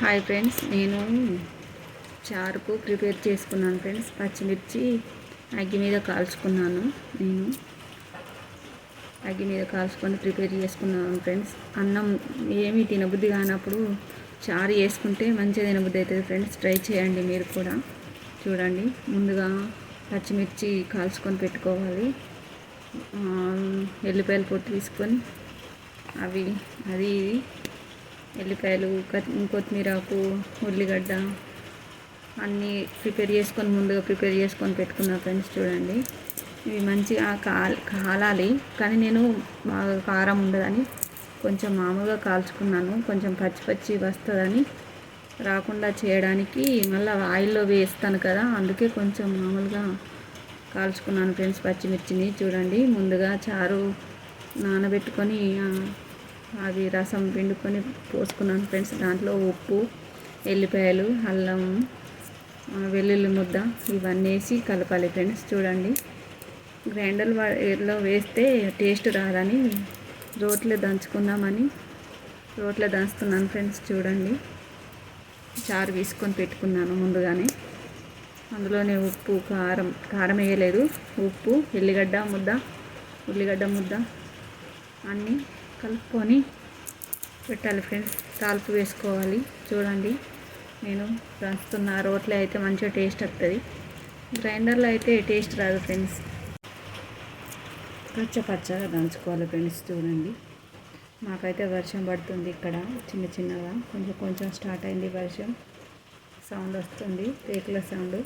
Hi friends నేను చారుకు prepare చేసుకున్నాను friends. పచ్చిమిర్చి అగ్గి మీద కాల్చుకున్నాను నేను. అగ్గి మీద కాల్చుకొని ప్రిపేర్ చేసుకున్నాను ఫ్రెండ్స్. అన్నం ఏమి తినబుద్ధి కానప్పుడు చారు వేసుకుంటే మంచిగా తినబుద్ధి అవుతుంది ఫ్రెండ్స్. ట్రై చేయండి మీరు కూడా. చూడండి ముందుగా పచ్చిమిర్చి కాల్చుకొని పెట్టుకోవాలి. ఎల్లిపాయలు పొట్టు తీసుకొని అవి అది ఇది. ఎల్లిపాయలు కొత్తిమీరకు ఉల్లిగడ్డ అన్నీ ప్రిపేర్ చేసుకొని ముందుగా ప్రిపేర్ చేసుకొని పెట్టుకున్నా ఫ్రెండ్స్ చూడండి. ఇవి మంచిగా కాల్ కాలాలి. కానీ నేను బాగా కారం ఉండదని కొంచెం మామూలుగా కాల్చుకున్నాను. కొంచెం పచ్చి పచ్చి వస్తుందని రాకుండా చేయడానికి మళ్ళీ ఆయిల్లో వేస్తాను కదా అందుకే కొంచెం మామూలుగా కాల్చుకున్నాను ఫ్రెండ్స్ పచ్చిమిర్చిని. చూడండి ముందుగా చారు నానబెట్టుకొని అది రసం పిండుకొని పోసుకున్నాను ఫ్రెండ్స్. దాంట్లో ఉప్పు ఎల్లిపాయలు అల్లం వెల్లుల్లి ముద్ద ఇవన్నీ వేసి కలపాలి ఫ్రెండ్స్. చూడండి. గ్రైండర్లో వేస్తే టేస్ట్ రాదని రోట్లో దంచుకుందామని రోట్లో దంచుతున్నాను ఫ్రెండ్స్. చూడండి. చారు తీసుకొని పెట్టుకున్నాను ముందుగానే. అందులోనే ఉప్పు కారం కారం వేయలేదు. ఉప్పు ఎల్లిగడ్డ ముద్ద ఉల్లిగడ్డ ముద్ద అన్నీ కలుపుకొని పెట్టాలి ఫ్రెండ్స్. తాల్పు వేసుకోవాలి. చూడండి. నేను దంచుతున్న రోట్లో అయితే మంచిగా టేస్ట్ వస్తుంది గ్రైండర్లో అయితే టేస్ట్ రాదు ఫ్రెండ్స్. పచ్చ పచ్చగా దంచుకోవాలి ఫ్రెండ్స్ చూడండి. మాకైతే వర్షం పడుతుంది ఇక్కడ. చిన్న చిన్నగా. కొంచెం కొంచెం స్టార్ట్ అయింది వర్షం. సౌండ్ వస్తుంది. రేకుల సౌండ్.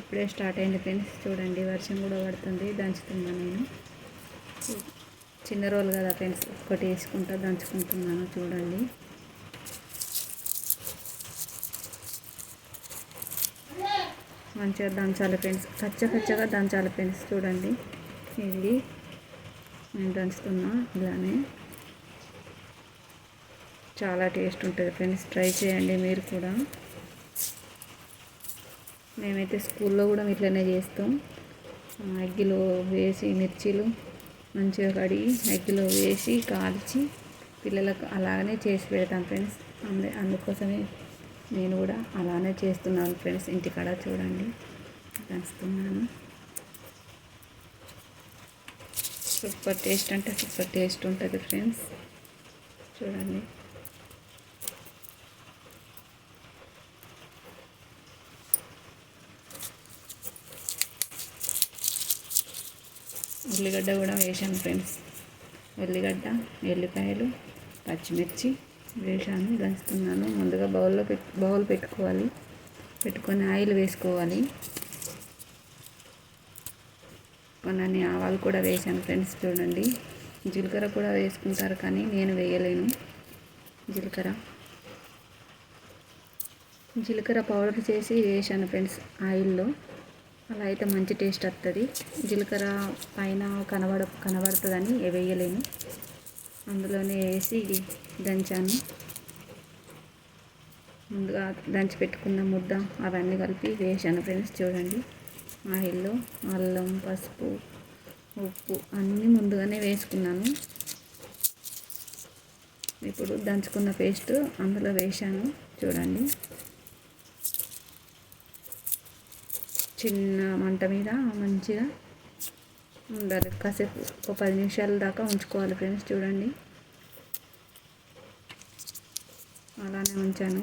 ఇప్పుడే స్టార్ట్ అయింది ఫ్రెండ్స్. చూడండి. వర్షం కూడా పడుతుంది. దంచుతున్నాను నేను. చిన్న రోల్ కదా ఫ్రెండ్స్ ఒకటి వేసుకుంటా దంచుకుంటున్నాను చూడండి. మంచిగా దంచాలి ఫ్రెండ్స్ కచ్చకచ్చగా దంచాలి ఫ్రెండ్స్ చూడండి. ఇది నేను దంచుతున్నా ఇలానే. చాలా టేస్ట్ ఉంటుంది ఫ్రెండ్స్ ట్రై చేయండి మీరు కూడా. మేమైతే స్కూల్లో కూడా ఇట్లనే చేస్తాం. అగ్గిలో వేసి మిర్చీలు మంచిగా కడిగి ఎగ్లో వేసి కాల్చి పిల్లలకు అలాగనే చేసి పెడతాం ఫ్రెండ్స్. అందు అందుకోసమే నేను కూడా అలానే చేస్తున్నాను ఫ్రెండ్స్. ఇంటికాడ చూడండి. పెంచుతున్నాను సూపర్ టేస్ట్ అంటే సూపర్ టేస్ట్ ఉంటుంది ఫ్రెండ్స్. చూడండి. ఉల్లిగడ్డ కూడా వేసాను ఫ్రెండ్స్. ఉల్లిగడ్డ ఎల్లిపాయలు పచ్చిమిర్చి వేసాను దంచుతున్నాను. ముందుగా బౌల్లో పెట్ బౌల్ పెట్టుకోవాలి. పెట్టుకొని ఆయిల్ వేసుకోవాలి. కొన్ని ఆవాలు కూడా వేసాను ఫ్రెండ్స్ చూడండి. జీలకర్ర కూడా వేసుకుంటారు కానీ నేను వేయలేను. జీలకర్ర. జీలకర్ర పౌడర్ చేసి వేసాను ఫ్రెండ్స్ ఆయిల్లో. అలా అయితే మంచి టేస్ట్ వస్తుంది జీలకర్ర పైన కనబడ కనబడుతుందని వేయలేను. అందులోనే వేసి దంచాను. ముందుగా దంచి పెట్టుకున్న ముద్ద అవన్నీ కలిపి వేసాను ఫ్రెండ్స్ చూడండి. ఆయిల్లో అల్లం పసుపు ఉప్పు అన్నీ ముందుగానే వేసుకున్నాను. ఇప్పుడు దంచుకున్న పేస్ట్ అందులో వేసాను చూడండి. చిన్న మంట మీద మంచిగా ఉండాలి. కాసేపు ఒక పది నిమిషాల దాకా ఉంచుకోవాలి ఫ్రెండ్స్ చూడండి. అలానే ఉంచాను.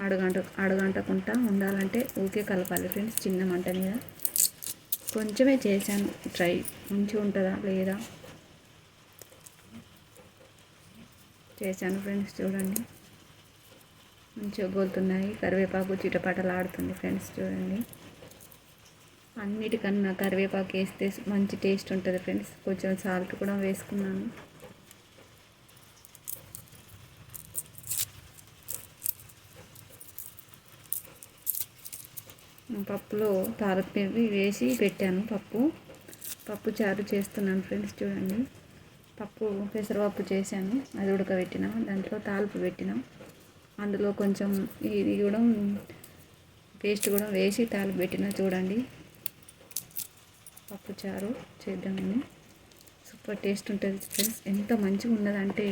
అడగంట అడగంటకుండా ఉండాలంటే ఊకే కలపాలి ఫ్రెండ్స్ చిన్న మంట మీద. కొంచెమే చేశాను ట్రై. మంచిగా ఉంటుందా లేదా? చేశాను ఫ్రెండ్స్ చూడండి. మంచిగా గోలుతున్నాయి. కరివేపాకు చిటపటలు ఆడుతుంది ఫ్రెండ్స్ చూడండి. అన్నిటికన్నా కరివేపాకు వేస్తే మంచి టేస్ట్ ఉంటుంది ఫ్రెండ్స్. కొంచెం సాల్ట్ కూడా వేసుకున్నాను. పప్పులో తారపిండి వేసి పెట్టాను పప్పు. పప్పు చారు చేస్తున్నాను ఫ్రెండ్స్ చూడండి. పప్పు పెసరపప్పు చేశాను అది ఉడకబెట్టిన దాంట్లో తాలింపు పెట్టినాం. అందులో కొంచెం ఇది కూడా పేస్ట్ కూడా వేసి తాలింపు పెట్టిన చూడండి. పప్పు చారు చేద్దామని. సూపర్ టేస్ట్ ఉంటుంది ఫ్రెండ్స్. ఎంత మంచిగా ఉన్నదంటే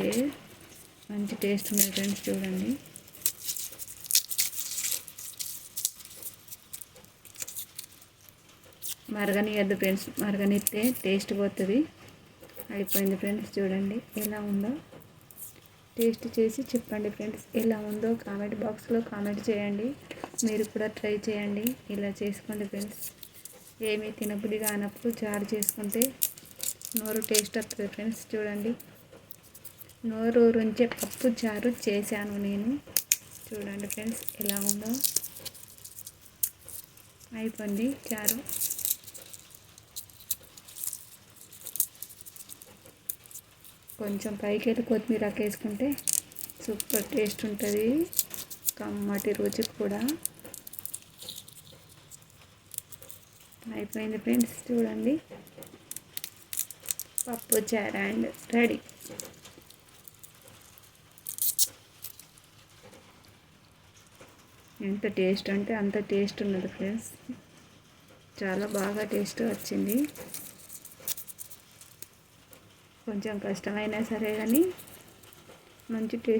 మంచి టేస్ట్ ఉన్నది ఫ్రెండ్స్ చూడండి. మరగనియద్దు ఫ్రెండ్స్. మరగనిస్తే టేస్ట్ పోతుంది. అయిపోయింది ఫ్రెండ్స్ చూడండి. ఎలా ఉందో టేస్ట్ చేసి చెప్పండి ఫ్రెండ్స్. ఎలా ఉందో కామెంట్ బాక్స్లో కామెంట్ చేయండి. మీరు కూడా ట్రై చేయండి. ఇలా చేసుకోండి ఫ్రెండ్స్. ఏమీ తినబుద్ధి కానప్పుడు చారు చేసుకుంటే నోరు టేస్ట్ వస్తుంది ఫ్రెండ్స్ చూడండి. నోరు రుంచే పప్పు చారు చేశాను నేను. చూడండి ఫ్రెండ్స్ ఎలా ఉందో. అయిపోయింది చారు. కొంచెం పైకి వెళ్ళి కొత్తిమీర వేసుకుంటే సూపర్ టేస్ట్ ఉంటుంది. కమ్మటి రుచి కూడా. అయిపోయింది ఫ్రెండ్స్ చూడండి. పప్పు చారు అండ్ రెడీ. ఎంత టేస్ట్ అంటే అంత టేస్ట్ ఉన్నది ఫ్రెండ్స్. చాలా బాగా టేస్ట్ వచ్చింది. కొంచెం కష్టమైనా సరే కానీ మంచి టేస్ట్